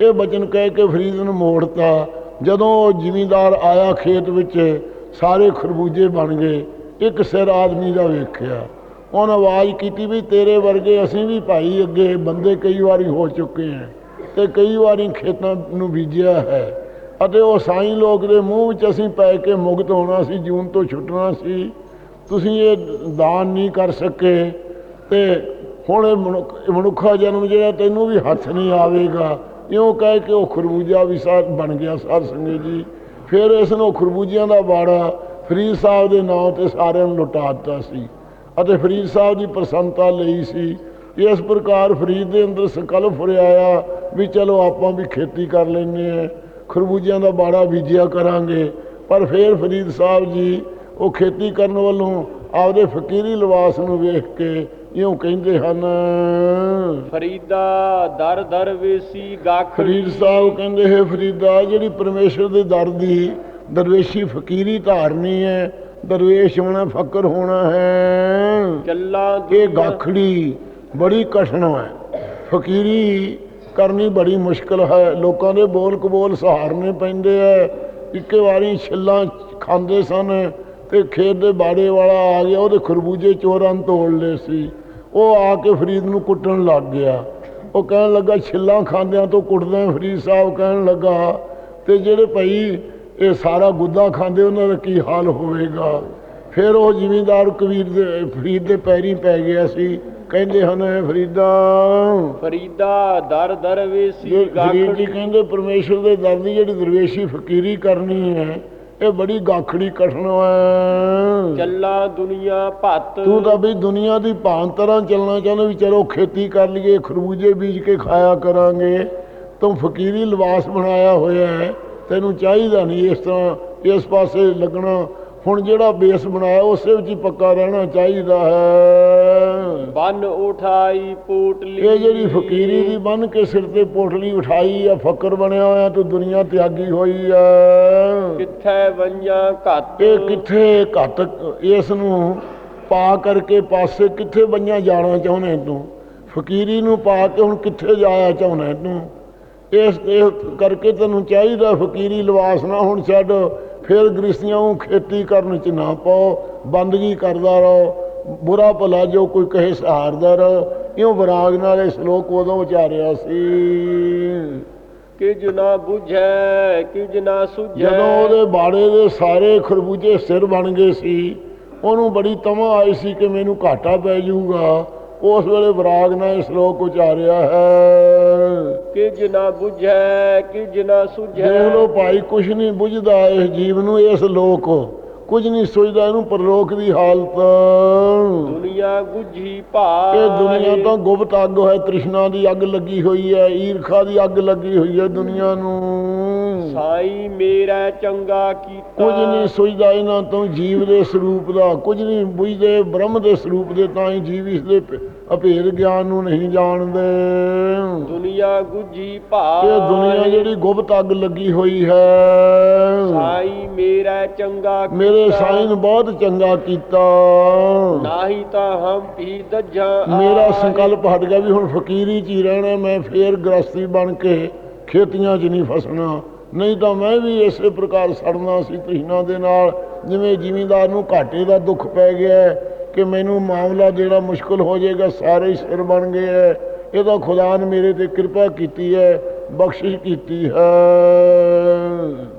ਇਹ ਬਚਨ ਕਹਿ ਕੇ ਫਰੀਦ ਨੂੰ ਮੋੜਤਾ। ਜਦੋਂ ਉਹ ਜ਼ਿਮੀਂਦਾਰ ਆਇਆ ਖੇਤ ਵਿੱਚ, ਸਾਰੇ ਖਰਬੂਜੇ ਬਣ ਗਏ। ਇੱਕ ਸਿਰ ਆਦਮੀ ਦਾ ਵੇਖਿਆ। ਉਹਨੇ ਆਵਾਜ਼ ਕੀਤੀ ਵੀ ਤੇਰੇ ਵਰਗੇ ਅਸੀਂ ਵੀ ਭਾਈ ਅੱਗੇ ਬੰਦੇ ਕਈ ਵਾਰੀ ਹੋ ਚੁੱਕੇ ਹਾਂ ਤੇ ਕਈ ਵਾਰੀ ਖੇਤਾਂ ਨੂੰ ਬੀਜਿਆ ਹੈ। ਅਤੇ ਉਹ ਸਾਈਂ ਲੋਕ ਦੇ ਮੂੰਹ ਵਿੱਚ ਅਸੀਂ ਪੈ ਕੇ ਮੁਕਤ ਹੋਣਾ ਸੀ ਜੂਨ ਤੋਂ ਛੁੱਟਣਾ ਸੀ। ਤੁਸੀਂ ਇਹ ਦਾਨ ਨਹੀਂ ਕਰ ਸਕੇ ਤੇ ਹੁਣ ਇਹ ਮਨੁੱਖ ਮਨੁੱਖਾ ਜਨਮ ਜਿਹੜਾ ਤੈਨੂੰ ਵੀ ਹੱਥ ਨਹੀਂ ਆਵੇਗਾ। ਇਉਂ ਕਹਿ ਕੇ ਉਹ ਖਰਬੂਜਾ ਵੀ ਸਾਥ ਬਣ ਗਿਆ ਸਾਧ ਸੰਗਤ ਜੀ। ਫਿਰ ਇਸ ਨੂੰ ਖਰਬੂਜਿਆਂ ਦਾ ਬਾੜਾ ਫਰੀਦ ਸਾਹਿਬ ਦੇ ਨਾਂ ਤੇ ਸਾਰਿਆਂ ਨੂੰ ਲੁਟਾ ਦਿੱਤਾ ਸੀ ਅਤੇ ਫਰੀਦ ਸਾਹਿਬ ਦੀ ਪ੍ਰਸੰਨਤਾ ਲਈ ਸੀ। ਇਸ ਪ੍ਰਕਾਰ ਫਰੀਦ ਦੇ ਅੰਦਰ ਸੰਕਲਪ ਫੁਰਿਆਇਆ ਵੀ ਚਲੋ ਆਪਾਂ ਵੀ ਖੇਤੀ ਕਰ ਲੈਂਦੇ ਆ ਖਰਬੂਜਿਆਂ ਦਾ ਬਾੜਾ ਬੀਜਿਆ ਕਰਾਂਗੇ। ਪਰ ਫਿਰ ਫਰੀਦ ਸਾਹਿਬ ਜੀ ਉਹ ਖੇਤੀ ਕਰਨ ਵੱਲੋਂ ਆਪਦੇ ਫਕੀਰੀ ਲਿਬਾਸ ਨੂੰ ਵੇਖ ਕੇ ਇਉਂ ਕਹਿੰਦੇ ਹਨ। ਫਰੀਦਾ ਦਰ ਦਰਵੇਸੀ ਗਾਖੜੀ ਫਰੀਦ ਸਾਹਿਬ ਕਹਿੰਦੇ ਹੈ ਫਰੀਦਾ ਜਿਹੜੀ ਪਰਮੇਸ਼ਰ ਦੇ ਦਰ ਦੀ ਦਰਵੇਸ਼ੀ ਫਕੀਰੀ ਧਾਰਨੀ ਹੈ ਦਰਵੇਸ਼ ਹੋਣਾ ਫਕਰ ਹੋਣਾ ਹੈ। ਚੱਲਾ ਇਹ ਗਾਖੜੀ ਬੜੀ ਕਠਿਨ ਹੈ। ਫਕੀਰੀ ਕਰਨੀ ਬੜੀ ਮੁਸ਼ਕਲ ਹੈ। ਲੋਕਾਂ ਦੇ ਬੋਲ ਕਬੋਲ ਸਹਾਰਨੇ ਪੈਂਦੇ ਐ। ਇੱਕੇ ਵਾਰੀ ਛਿੱਲਾਂ ਖਾਂਦੇ ਸਨ ਤੇ ਖੇਤ ਦੇ ਬਾੜੇ ਵਾਲਾ ਆ ਗਿਆ, ਉਹਦੇ ਖਰਬੂਜੇ ਚੋਰਾਂ ਨੇ ਤੋੜ ਲਏ ਸੀ। ਉਹ ਆ ਕੇ ਫਰੀਦ ਨੂੰ ਕੁੱਟਣ ਲੱਗ ਗਿਆ। ਉਹ ਕਹਿਣ ਲੱਗਾ, ਛਿੱਲਾਂ ਖਾਂਦਿਆਂ ਤੋਂ ਕੁੱਟਦਾ ਫਰੀਦ ਸਾਹਿਬ, ਕਹਿਣ ਲੱਗਾ। ਤੇ ਜਿਹੜੇ ਭਾਈ ਇਹ ਸਾਰਾ ਗੁੱਦਾ ਖਾਂਦੇ, ਉਹਨਾਂ ਦਾ ਕੀ ਹਾਲ ਹੋਵੇਗਾ? ਫਿਰ ਉਹ ਜ਼ਿਮੀਂਦਾਰ ਕਬੀਰ ਦੇ ਫਰੀਦ ਦੇ ਪੈਰੀ ਪੈ ਗਿਆ ਸੀ। ਕਹਿੰਦੇ ਹਨ "ਐ ਫਰੀਦਾ ਫਰੀਦਾ ਦਰ ਦਰ ਵੇਸੀ ਗਾਖੜੀ। ਕਹਿੰਦੇ ਪਰਮੇਸ਼ਰ ਦੇ ਦਰ ਦੀ ਜਿਹੜੀ ਦਰਵੇਸ਼ੀ ਫਕੀਰੀ ਕਰਨੀ ਹੈ ਇਹ ਬੜੀ ਗਾਖੜੀ ਕਠਨ ਹੈ। ਚੱਲਾ ਦੁਨੀਆ ਭੱਤ। ਤੂੰ ਤਾਂ ਵੀ ਦੁਨੀਆ ਦੀ ਭਾਂ ਤਰ੍ਹਾਂ ਚੱਲਣਾ ਚਾਹੁੰਦਾ ਵੀ ਚਲੋ ਖੇਤੀ ਕਰ ਲਈਏ ਖਰਬੂਜੇ ਬੀਜ ਕੇ ਖਾਇਆ ਕਰਾਂਗੇ। ਤੂੰ ਫਕੀਰੀ ਲਿਬਾਸ ਬਣਾਇਆ ਹੋਇਆ ਹੈ ਤੈਨੂੰ ਚਾਹੀਦਾ ਨਹੀਂ ਇਸ ਤਰ੍ਹਾਂ ਇਸ ਪਾਸੇ ਲੱਗਣਾ। ਹੁਣ ਜਿਹੜਾ ਬੇਸ ਬਣਾਇਆ ਉਸੇ ਵਿੱਚ ਹੀ ਪੱਕਾ ਰਹਿਣਾ ਚਾਹੀਦਾ ਹੈ। ਬੰਨ ਉਠਾਈ ਪੋਟਲੀ। ਇਹ ਜਿਹੜੀ ਫਕੀਰੀ ਦੀ ਬੰਨ ਕੇ ਸਿਰ ਤੇ ਪੋਟਲੀ ਉਠਾਈ ਆ ਫਕਰ ਬਣਿਆ ਹੋਇਆ ਤੂੰ ਦੁਨੀਆ ਤਿਆਗੀ ਹੋਈ ਆ। ਕਿੱਥੇ ਵੰਜਾ ਘੱਤ ਇਹ ਕਿੱਥੇ ਘੱਟ? ਇਸ ਨੂੰ ਪਾ ਕਰਕੇ ਪਾਸੇ ਕਿੱਥੇ ਬੰਨਿਆ ਜਾਣਾ ਚਾਹੁੰਦੇ ਤੂੰ? ਫਕੀਰੀ ਨੂੰ ਪਾ ਕੇ ਹੁਣ ਕਿੱਥੇ ਜਾਇਆ ਚਾਹੁੰਦਾ ਤੂੰ? ਇਸ ਕਰਕੇ ਤੈਨੂੰ ਚਾਹੀਦਾ ਫਕੀਰੀ ਲਿਬਾਸ ਨਾ ਹੁਣ ਛੱਡ। ਫਿਰ ਗ੍ਰਸਤੀਆਂ ਨੂੰ ਖੇਤੀ ਕਰਨ ਚ ਨਾ ਪਾਓ ਬੰਦਗੀ ਕਰਦਾ ਰਹੋ ਬੁਰਾ ਭਲਾ ਜੋ ਕੋਈ ਕਹੇ ਸਹਾਰਦਾ ਰਹੋ। ਇਉਂ ਵਿਰਾਗ ਨਾਲ ਇਹ ਸ਼ਲੋਕ ਉਦੋਂ ਉਚਾਰਿਆ ਸੀ ਕਿਜ ਨਾ 부ਝੈ ਕਿਜ ਨਾ ਸੁਝੈ। ਜਦੋਂ ਉਹਦੇ ਬਾੜੇ ਦੇ ਸਾਰੇ ਖਰਬੂਜੇ ਸਿਰ ਬਣ ਗਏ ਸੀ ਉਹਨੂੰ ਬੜੀ ਤਮਾ ਆਈ ਸੀ ਕਿ ਮੈਨੂੰ ਘਾਟਾ ਪੈ ਜਾਊਗਾ। ਉਸ ਵੇਲੇ ਵਿਰਾਗ ਨਾਲ ਇਹ ਸ਼ਲੋਕ ਉਚਾਰਿਆ ਹੈ। ਕਿਜ ਨਾ 부ਝੈ ਕਿਜ ਨਾ ਸੁਝੈ? ਦੇਖ ਲਓ ਭਾਈ ਕੁਛ ਨਹੀਂ ਬੁਝਦਾ ਇਸ ਜੀਵ ਨੂੰ ਇਸ ਲੋਕ। ਕੁਝ ਨਹੀਂ ਸੋਚਦਾ ਇਹਨੂੰ ਪਰਲੋਕ ਦੀ ਹਾਲਤ। ਦੁਨੀਆ ਗੁਝੀ ਭਾਰ ਇਹ ਦੁਨੀਆ ਤਾਂ ਗੁਪਤ ਅੱਗ ਹੈ ਤ੍ਰਿਸ਼ਨਾ ਦੀ ਅੱਗ ਲੱਗੀ ਹੋਈ ਹੈ ਈਰਖਾ ਦੀ ਅੱਗ ਲੱਗੀ ਹੋਈ ਹੈ ਦੁਨੀਆ ਨੂੰ। ਸਾਈ ਮੇਰਾ ਚੰਗਾ ਕੀਤਾ। ਕੁਝ ਨਹੀਂ ਸੋਚਦਾ ਇਹਨਾਂ ਤੋਂ ਜੀਵ ਦੇ ਸਰੂਪ ਦਾ ਕੁਝ ਨਹੀਂ ਬੁਝਦੇ ਬ੍ਰਹਮ ਦੇ ਸਰੂਪ ਦੇ ਤਾਂ ਹੀ ਜੀਵ ਇਸ ਦੇ ਭ- ਅਭੇਦ ਗਿਆਨ ਨੂੰ ਨਹੀਂ ਜਾਣਦੇ। ਦੁਨੀਆ ਗੁਝੀ ਭਾਰ ਇਹ ਦੁਨੀਆ ਜਿਹੜੀ ਗੁਪਤ ਅੱਗ ਲੱਗੀ ਹੋਈ ਹੈ। ਸਾਈ ਮੇਰਾ ਚੰਗਾ ਮੇਰੇ ਕੀਤਾ। ਸਾਈਂ ਨੂੰ ਬਹੁਤ ਚੰਗਾ ਕੀਤਾ। ਨਾਹੀ ਤਾਂ ਹਮ ਵੀ ਦੱਜਾਂ ਮੇਰਾ। ਸੰਕਲਪ ਹਟ ਗਿਆ ਵੀ ਹੁਣ ਫਕੀਰੀ ਚ ਹੀ ਰਹਿਣਾ ਮੈਂ ਫੇਰ ਗ੍ਰਸਤੀ ਬਣ ਕੇ ਖੇਤੀਆਂ 'ਚ ਨਹੀਂ ਫਸਣਾ। ਨਹੀਂ ਤਾਂ ਮੈਂ ਵੀ ਇਸੇ ਪ੍ਰਕਾਰ ਸੜਨਾ ਸੀ ਤ੍ਰਿਸ਼ਨਾ ਦੇ ਨਾਲ, ਜਿਵੇਂ ਜ਼ਿਮੀਂਦਾਰ ਨੂੰ ਘਾਟੇ ਦਾ ਦੁੱਖ ਪੈ ਗਿਆ ਕਿ ਮੈਨੂੰ ਮਾਮਲਾ ਜਿਹੜਾ ਮੁਸ਼ਕਲ ਹੋ ਜਾਏਗਾ ਸਾਰੇ ਹੀ ਸਿਰ ਬਣ ਗਏ ਹੈ। ਇਹਦਾ ਖੁਦਾ ਨੇ ਮੇਰੇ ਤੇ ਕਿਰਪਾ ਕੀਤੀ ਹੈ, ਬਖਸ਼ਿਸ਼ ਕੀਤੀ ਹੈ।